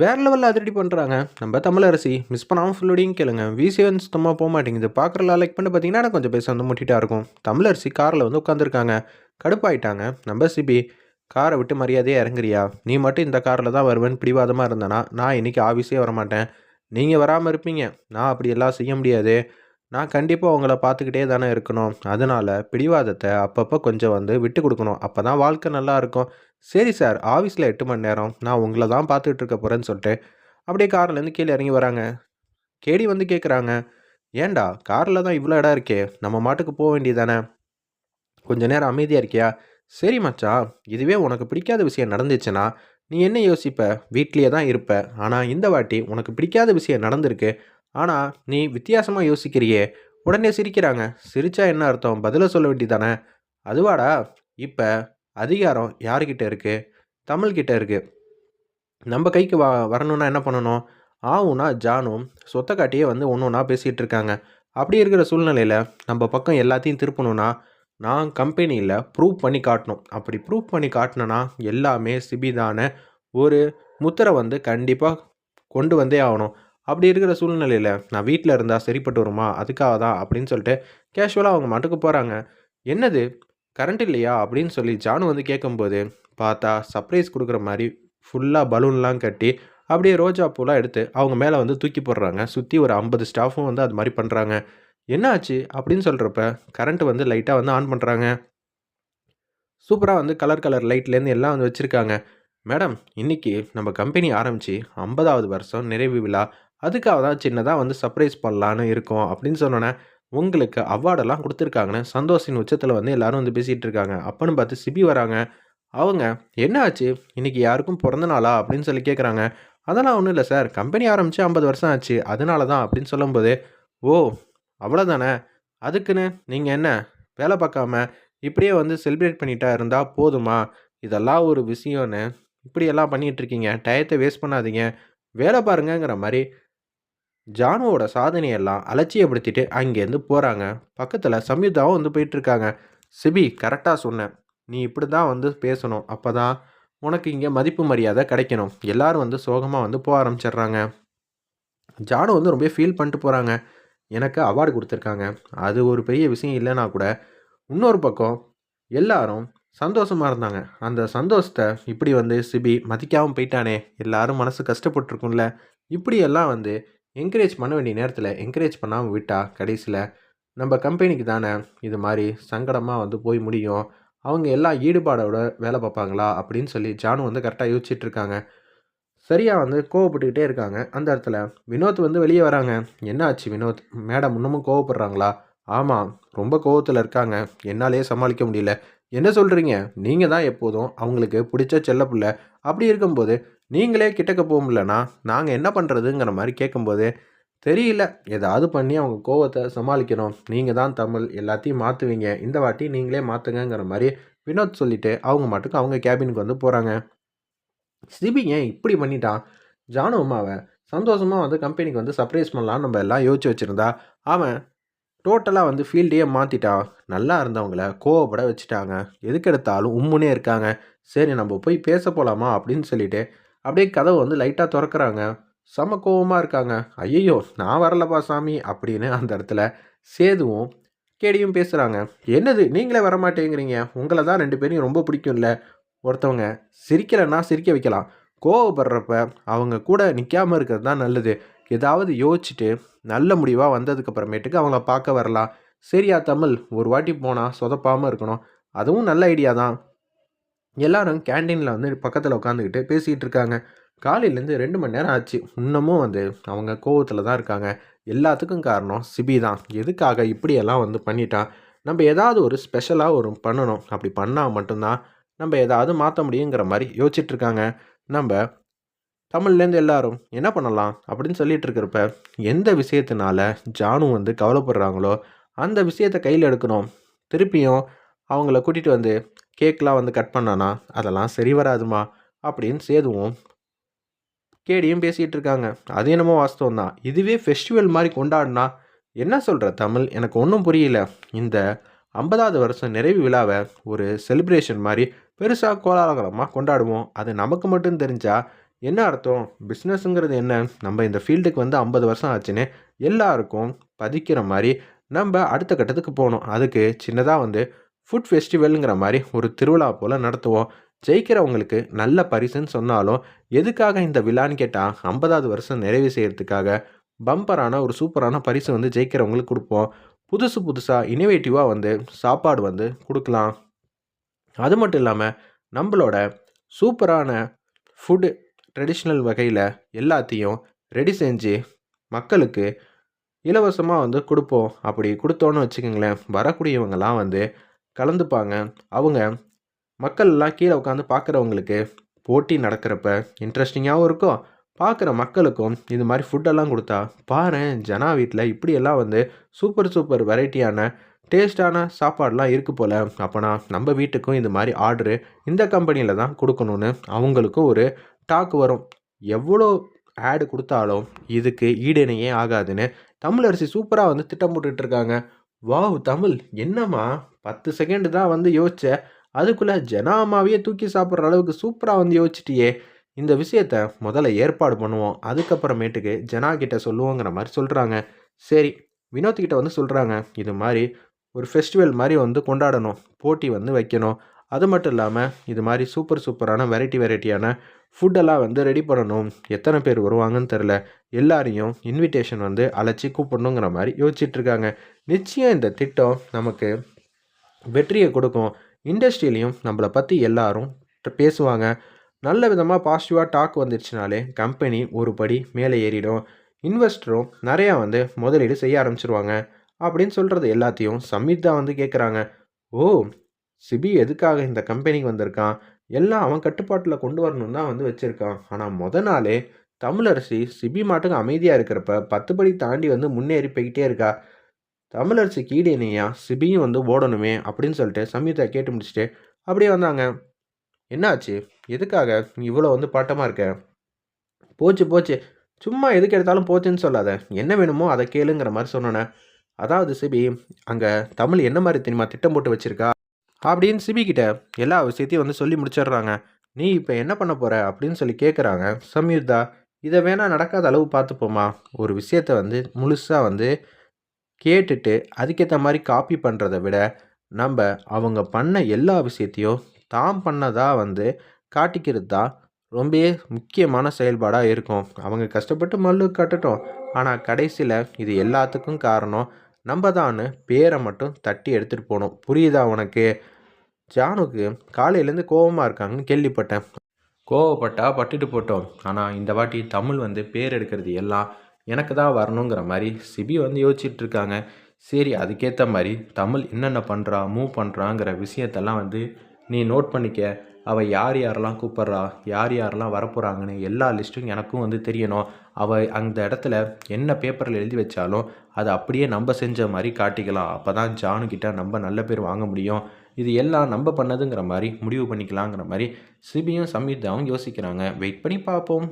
வேற லெவலில் அதிரடி பண்ணுறாங்க நம்ம தமிழரசி மிஸ் பண்ணாமல் ஃபுல்லோடையும் கேளுங்க. விசிவன் சுத்தமாக போக மாட்டேங்குது. பார்க்குறலாம் லைக் பண்ணி பார்த்தீங்கன்னா கொஞ்சம் பேச வந்து முட்டிட்டா இருக்கும். தமிழரசி காரில் வந்து உட்காந்துருக்காங்க கடுப்பாயிட்டாங்க. நம்ம சிபி காரை விட்டு மரியாதையாக இறங்குறியா? நீ மட்டும் இந்த காரில் தான் வருவேன் பிடிவாதமாக இருந்தேன்னா நான் இன்றைக்கி ஆஃபீஸே வரமாட்டேன். நீங்கள் வராமல் இருப்பீங்க. நான் அப்படி எல்லாம் செய்ய முடியாது. நான் கண்டிப்பாக உங்களை பார்த்துக்கிட்டே தானே இருக்கணும். அதனால் பிடிவாதத்தை அப்பப்போ கொஞ்சம் வந்து விட்டு கொடுக்கணும். அப்போ தான் வாழ்க்கை நல்லாயிருக்கும் சரி சார் ஆஃபீஸில் எட்டு மணி நேரம். நான் உங்களை தான் பார்த்துட்டு இருக்க போகிறேன்னு சொல்லிட்டு அப்படியே கார்லேருந்து கீழே இறங்கி வராங்க. கேடி வந்து கேட்குறாங்க ஏன்டா காரில் தான் இவ்வளோ இடம் இருக்கே நம்ம மாட்டுக்கு போக வேண்டியதானே கொஞ்ச நேரம் அமைதியாக இருக்கியா? சரி மச்சா இதுவே உனக்கு பிடிக்காத விஷயம் நடந்துச்சுன்னா நீ என்ன யோசிப்ப? வீட்லேயே தான் இருப்ப. ஆனால் இந்த வாட்டி உனக்கு பிடிக்காத விஷயம் நடந்திருக்கு. ஆனால் நீ வித்தியாசமாக யோசிக்கிறியே. உடனே சிரிக்கிறாங்க. சிரிச்சா என்ன அர்த்தம்? பதிலை சொல்ல வேண்டியதானே அதுவாடா இப்போ அதிகாரம் யாருக்கிட்ட இருக்குது தமிழ்கிட்ட இருக்குது நம்ம கைக்கு வ வரணும்னா என்ன பண்ணணும்? ஆவுனா ஜானும் சொத்தை காட்டியே வந்து ஒன்று ஒன்றா பேசிகிட்டு இருக்காங்க. அப்படி இருக்கிற சூழ்நிலையில் நம்ம பக்கம் எல்லாத்தையும் திருப்பணும்னா நான் கம்பெனியில் ப்ரூவ் பண்ணி காட்டணும். அப்படி ப்ரூவ் பண்ணி காட்டினேன்னா எல்லாமே சிபிதான ஒரு முத்திரை வந்து கண்டிப்பாக கொண்டு வந்தே ஆகணும். அப்படி இருக்கிற சூழ்நிலையில் நான் வீட்டில் இருந்தால் சரிப்பட்டு வருமா? அதுக்காக தான் அப்படின்னு சொல்லிட்டு கேஷுவலாக அவங்க மட்டுக்கு போகிறாங்க என்னது? கரண்ட் இல்லையா அப்படின்னு சொல்லி ஜானு வந்து கேட்கும்போது பார்த்தா சர்ப்ரைஸ் கொடுக்குற மாதிரி ஃபுல்லாக பலூன்லாம் கட்டி அப்படியே ரோஜா பூலாம் எடுத்து அவங்க மேலே வந்து தூக்கி போடுறாங்க. சுற்றி ஒரு ஐம்பது ஸ்டாஃபும் வந்து அது மாதிரி பண்ணுறாங்க என்ன ஆச்சு? அப்படின்னு சொல்கிறப்ப கரண்ட் வந்து லைட்டாக வந்து ஆன் பண்ணுறாங்க சூப்பராக வந்து கலர் கலர் லைட்லேருந்து எல்லாம் வந்து வச்சுருக்காங்க. மேடம் இன்றைக்கி நம்ம கம்பெனி ஆரம்பித்து ஐம்பதாவது வருஷம் நிறைவு விழா. அதுக்காக தான் சின்னதாக வந்து சர்ப்ரைஸ் பண்ணலான்னு இருக்கோம். அப்படின்னு சொன்னோன்னே உங்களுக்கு அவார்டெல்லாம் கொடுத்துருக்காங்கன்னு சந்தோஷின் உச்சத்தில் வந்து எல்லாரும் வந்து பேசிகிட்டு இருக்காங்க அப்பன்னு பார்த்து சிபி வராங்க. அவங்க என்ன ஆச்சு? இன்றைக்கி யாருக்கும் பிறந்த நாளா? அப்படின்னு சொல்லி கேட்குறாங்க அதெல்லாம் ஒன்றும் இல்லை சார். கம்பெனி ஆரம்பித்து ஐம்பது வருஷம் ஆச்சு. அதனால தான் அப்படின்னு சொல்லும்போது ஓ அவ்வளோதானே அதுக்குன்னு நீங்கள் என்ன? வேலை பார்க்காம இப்படியே வந்து செலிப்ரேட் பண்ணிட்டா இருந்தால் போதுமா? இதெல்லாம் ஒரு விஷயம்னு இப்படியெல்லாம் பண்ணிகிட்ருக்கீங்க டயத்தை வேஸ்ட் பண்ணாதீங்க. வேலை பாருங்கங்கிற மாதிரி ஜானுவோட சாதனையெல்லாம் அலட்சியப்படுத்திட்டு அங்கேருந்து போகிறாங்க பக்கத்தில் சம்யுதாவும் வந்து போயிட்டுருக்காங்க. சிபி கரெக்டாக சொன்னேன் நீ இப்படி தான் வந்து பேசணும். அப்போ தான் உனக்கு இங்கே மதிப்பு மரியாதை கிடைக்கணும். எல்லோரும் வந்து சோகமாக வந்து போக ஆரம்பிச்சிடுறாங்க. ஜானு வந்து ரொம்ப ஃபீல் பண்ணிட்டு போகிறாங்க எனக்கு அவார்டு கொடுத்துருக்காங்க. அது ஒரு பெரிய விஷயம் இல்லைனா கூட இன்னொரு பக்கம் எல்லாரும் சந்தோஷமாக இருந்தாங்க. அந்த சந்தோஷத்தை இப்படி வந்து சிபி மதிக்காமல் போயிட்டானே. எல்லாரும் மனசு கஷ்டப்பட்டுருக்கும்ல. இப்படியெல்லாம் வந்து என்கரேஜ் பண்ண வேண்டிய நேரத்தில் என்கரேஜ் பண்ணாமல் விட்டால் கடைசியில் நம்ம கம்பெனிக்கு தானே இது மாதிரி சங்கடமாக வந்து போய் முடியும். அவங்க எல்லாம் ஈடுபாடோட வேலை பார்ப்பாங்களா அப்படின்னு சொல்லி ஜானு வந்து கரெக்டாக யோசிச்சுட்டு இருக்காங்க. சரியாக வந்து கோவப்பட்டுக்கிட்டே இருக்காங்க. அந்த இடத்துல வினோத் வந்து வெளியே வராங்க. என்ன ஆச்சு வினோத்? மேடம் இன்னமும் கோவப்படுறாங்களா? ஆமாம் ரொம்ப கோவத்தில் இருக்காங்க. என்னாலே சமாளிக்க முடியல. என்ன சொல்கிறீங்க நீங்கள் தான் எப்போதும் அவங்களுக்கு பிடிச்ச செல்ல அப்படி இருக்கும்போது நீங்களே கிட்டக்க போக நாங்கள் என்ன பண்ணுறதுங்கிற மாதிரி கேட்கும்போது தெரியல. ஏதாவது பண்ணி அவங்க கோவத்தை சமாளிக்கணும். நீங்கள் தான் தமிழ். எல்லாத்தையும் மாற்றுவீங்க இந்த வாட்டி நீங்களே மாற்றுங்கங்கிற மாதிரி வினோத் சொல்லிவிட்டு அவங்க மட்டுக்கு அவங்க கேபினுக்கு வந்து போகிறாங்க சிபி ஏன் இப்படி பண்ணிட்டான்? ஜானு அம்மாவை சந்தோஷமாக வந்து கம்பெனிக்கு வந்து சர்ப்ரைஸ் பண்ணலான்னு நம்ம எல்லாம் யோசிச்சு வச்சுருந்தா அவன் டோட்டலாக வந்து ஃபீல்டையே மாற்றிட்டா நல்லா இருந்தவங்கள கோவப்பட வச்சுட்டாங்க. எதுக்கு எடுத்தாலும் உம்முனே இருக்காங்க. சரி நம்ம போய் பேச போகலாமா அப்படின்னு சொல்லிட்டு அப்படியே கதவை வந்து லைட்டாக திறக்கிறாங்க. செம கோவமாக இருக்காங்க. ஐயையோ நான் வரலப்பா சாமி அப்படின்னு அந்த இடத்துல சேதுவும் கேடியும் பேசுகிறாங்க என்னது நீங்களே வரமாட்டேங்கிறீங்க. உங்களை தான் ரெண்டு பேரையும் ரொம்ப பிடிக்கும்ல. ஒருத்தவங்க சிரிக்கலைன்னா சிரிக்க வைக்கலாம். கோவப்படுறப்ப அவங்க கூட நிற்காமல் இருக்கிறது தான் நல்லது. ஏதாவது யோசிச்சுட்டு நல்ல முடிவாக வந்ததுக்கப்புறமேட்டுக்கு அவங்கள பார்க்க வரலாம். சரியா தமிழ் ஒரு வாட்டி போனால் சொதப்பாமல் இருக்கணும். அதுவும் நல்ல ஐடியா தான். எல்லாரும் கேன்டீனில் வந்து பக்கத்தில் உட்காந்துக்கிட்டு பேசிகிட்டு இருக்காங்க. காலையிலேருந்து ரெண்டு மணி நேரம் ஆச்சு. இன்னமும் வந்து அவங்க கோவத்தில் தான் இருக்காங்க. எல்லாத்துக்கும் காரணம் சிபி தான். எதுக்காக இப்படியெல்லாம் வந்து பண்ணிட்டான்? நம்ம ஏதாவது ஒரு ஸ்பெஷலாக ஒரு பண்ணணும். அப்படி பண்ணால் மட்டும்தான் நம்ம ஏதாவது மாற்ற முடியுங்கிற மாதிரி யோசிச்சுட்ருக்காங்க நம்ம தமிழ்லேருந்து எல்லாரும் என்ன பண்ணலாம் அப்படின்னு சொல்லிட்டு இருக்கிறப்ப எந்த விஷயத்தினால ஜானு வந்து கவலைப்படுறாங்களோ அந்த விஷயத்தை கையில் எடுக்கணும். திருப்பியும் அவங்கள கூட்டிகிட்டு வந்து கேக்லாம் வந்து கட் பண்ணானா அதெல்லாம் சரி வராதுமா அப்படின்னு சேதுவும் கேடியும் பேசிகிட்டு இருக்காங்க அது என்னமோ வாஸ்தவம் தான் இதுவே ஃபெஸ்டிவல் மாதிரி கொண்டாடினா என்ன சொல்கிற தமிழ்? எனக்கு ஒன்றும் புரியல. இந்த ஐம்பதாவது வருஷம் நிறைவு விழாவை ஒரு செலிப்ரேஷன் மாதிரி பெருசாக கோலாகலமாக கொண்டாடுவோம். அது நமக்கு மட்டும் தெரிஞ்சால் என்ன அர்த்தம்? பிஸ்னஸ்ங்கிறது என்ன? நம்ம இந்த ஃபீல்டுக்கு வந்து ஐம்பது வருஷம் ஆச்சுன்னு எல்லாருக்கும் பதிக்கிற மாதிரி நம்ம அடுத்த கட்டத்துக்கு போகணும். அதுக்கு சின்னதாக வந்து ஃபுட் ஃபெஸ்டிவலுங்கிற மாதிரி ஒரு திருவிழா போல் நடத்துவோம். ஜெயிக்கிறவங்களுக்கு நல்ல பரிசுன்னு சொன்னாலும் எதுக்காக இந்த விழான்னு கேட்டால் ஐம்பதாவது வருஷம் நிறைவு செய்கிறதுக்காக பம்பரான ஒரு சூப்பரான பரிசு வந்து ஜெயிக்கிறவங்களுக்கு கொடுப்போம். புதுசு புதுசாக இனோவேட்டிவாக வந்து சாப்பாடு வந்து கொடுக்கலாம். அது மட்டும் இல்லாமல் நம்மளோட சூப்பரான ஃபுட்டு ட்ரெடிஷ்னல் வகையில் எல்லாத்தையும் ரெடி செஞ்சு மக்களுக்கு இலவசமாக வந்து கொடுப்போம். அப்படி கொடுத்தோன்னு வச்சுக்கோங்களேன் வரக்கூடியவங்கலாம் வந்து கலந்துப்பாங்க. அவங்க மக்கள் எல்லாம் கீழே உட்காந்து பார்க்குறவங்களுக்கு போட்டி நடக்கிறப்ப இன்ட்ரெஸ்டிங்காகவும் இருக்கும். பார்க்குற மக்களுக்கும் இது மாதிரி ஃபுட்டெல்லாம் கொடுத்தா பாரு ஜனா வீட்டில் இப்படியெல்லாம் வந்து சூப்பர் சூப்பர் வெரைட்டியான டேஸ்டான சாப்பாடெலாம் இருக்குது போல். அப்போனா நம்ம வீட்டுக்கும் இது மாதிரி ஆர்டரு இந்த கம்பெனியில் தான் கொடுக்கணுன்னு அவங்களுக்கும் ஒரு டாக் வரும். எவ்வளோ ஆடு கொடுத்தாலும் இதுக்கு ஈடிணையே ஆகாதுன்னு தமிழரசி சூப்பராக வந்து திட்டம் போட்டுட்ருக்காங்க வாவ் தமிழ் என்னம்மா? பத்து செகண்டு தான் வந்து யோசிச்ச. அதுக்குள்ளே ஜனாமாவையே தூக்கி சாப்பிட்ற அளவுக்கு சூப்பராக வந்து யோசிச்சிட்டியே. இந்த விஷயத்த முதல்ல ஏற்பாடு பண்ணுவோம். அதுக்கப்புறமேட்டுக்கு ஜனா கிட்ட சொல்லுவோங்கிற மாதிரி சொல்கிறாங்க சரி வினோத் கிட்ட வந்து சொல்கிறாங்க இது மாதிரி ஒரு ஃபெஸ்டிவல் மாதிரி வந்து கொண்டாடணும். போட்டி வந்து வைக்கணும். அது மட்டும் இல்லாமல் இது மாதிரி சூப்பர் சூப்பரான வெரைட்டி வெரைட்டியான ஃபுட்டெல்லாம் வந்து ரெடி பண்ணணும். எத்தனை பேர் வருவாங்கன்னு தெரில எல்லாரையும் இன்விடேஷன் வந்து அழைச்சி கூப்பிடணுங்கிற மாதிரி யோசிச்சிட்டுருக்காங்க நிச்சயம் இந்த திட்டம் நமக்கு வெற்றியை கொடுக்கும். இண்டஸ்ட்ரியிலையும் நம்மளை பற்றி எல்லாரும் பேசுவாங்க. நல்ல விதமாக பாசிட்டிவாக டாக் வந்துருச்சுனாலே கம்பெனி ஒரு படி மேலே ஏறிடும். இன்வெஸ்டரும் நிறையா வந்து முதலீடு செய்ய ஆரம்பிச்சிருவாங்க. அப்படின்னு சொல்கிறது எல்லாத்தையும் சம்யுக்தா வந்து கேட்குறாங்க ஓ சிபி எதுக்காக இந்த கம்பெனிக்கு வந்திருக்கான்? எல்லாம் அவன் கட்டுப்பாட்டில் கொண்டு வரணும் தான் வந்து வச்சுருக்கான். ஆனால் முத நாளே தமிழரசி சிபி மாட்டுக்கு அமைதியாக இருக்கிறப்ப பத்து படி தாண்டி வந்து முன்னேறி போய்கிட்டே இருக்கா. தமிழரசி கீடேனையா சிபியும் வந்து ஓடணுமே அப்படின்னு சொல்லிட்டு சம்யுக்தா கேட்டு முடிச்சுட்டு அப்படியே வந்தாங்க. என்னாச்சு? எதுக்காக நீ இவ்வளோ வந்து பாட்டமாக இருக்க? போச்சு போச்சு. சும்மா எதுக்கு எடுத்தாலும் போச்சுன்னு சொல்லாத. என்ன வேணுமோ அதை கேளுங்கிற மாதிரி சொன்னோன்னே. அதாவது சிபி அங்கே தமிழ் என்ன மாதிரி தெரியுமா திட்டம் போட்டு வச்சுருக்கா? அப்படின்னு சிபி எல்லா விஷயத்தையும் வந்து சொல்லி முடிச்சிடுறாங்க. நீ இப்போ என்ன பண்ண போகிற அப்படின்னு சொல்லி கேட்குறாங்க சம்யுக்தா இதை வேணால் நடக்காத அளவு பார்த்துப்போமா ஒரு விஷயத்த வந்து முழுசாக வந்து கேட்டுட்டு அதுக்கேற்ற மாதிரி காப்பி பண்ணுறதை விட நம்ம அவங்க பண்ண எல்லா விஷயத்தையும் தாம் பண்ணதாக வந்து காட்டிக்கிறது தான் ரொம்பவே முக்கியமான செயல்பாடாக இருக்கும். அவங்க கஷ்டப்பட்டு மல்லு கட்டட்டும். ஆனால் கடைசியில் இது எல்லாத்துக்கும் காரணம் நம்ம தான் பேரை மட்டும் தட்டி எடுத்துகிட்டு போகணும் புரியுதா உனக்கு? ஜானுக்கு காலையிலேருந்து கோபமாக இருக்காங்கன்னு கேள்விப்பட்டேன். கோவப்பட்டா பட்டுட்டு போட்டோம். ஆனால் இந்த வாட்டி தமிழ் வந்து பேர் எடுக்கிறது எல்லாம் எனக்கு தான் வரணுங்கிற மாதிரி சிபி வந்து யோசிச்சுட்டு இருக்காங்க. சரி அதுக்கேற்ற மாதிரி தமிழ் என்னென்ன பண்ணுறா மூவ் பண்ணுறாங்கிற விஷயத்தெல்லாம் வந்து நீ நோட் பண்ணிக்க. அவள் யார் யாரெல்லாம் கூப்பிட்றா யார் யாரெல்லாம் வரப்போகிறாங்கன்னு எல்லா லிஸ்ட்டும் எனக்கும் வந்து தெரியணும். அவள் அந்த இடத்துல என்ன பேப்பரில் எழுதி வச்சாலும் அதை அப்படியே நம்ம செஞ்ச மாதிரி காட்டிக்கலாம். அப்போ தான் ஜானுக்கிட்ட நம்ம நல்ல பேர் வாங்க முடியும். இது எல்லாம் நம்ம பண்ணதுங்கிற மாதிரி முடிவு பண்ணிக்கலாங்கிற மாதிரி சிபியும் சம்யுக்தாவும் யோசிக்கிறாங்க. வெயிட் பண்ணி பார்ப்போம்.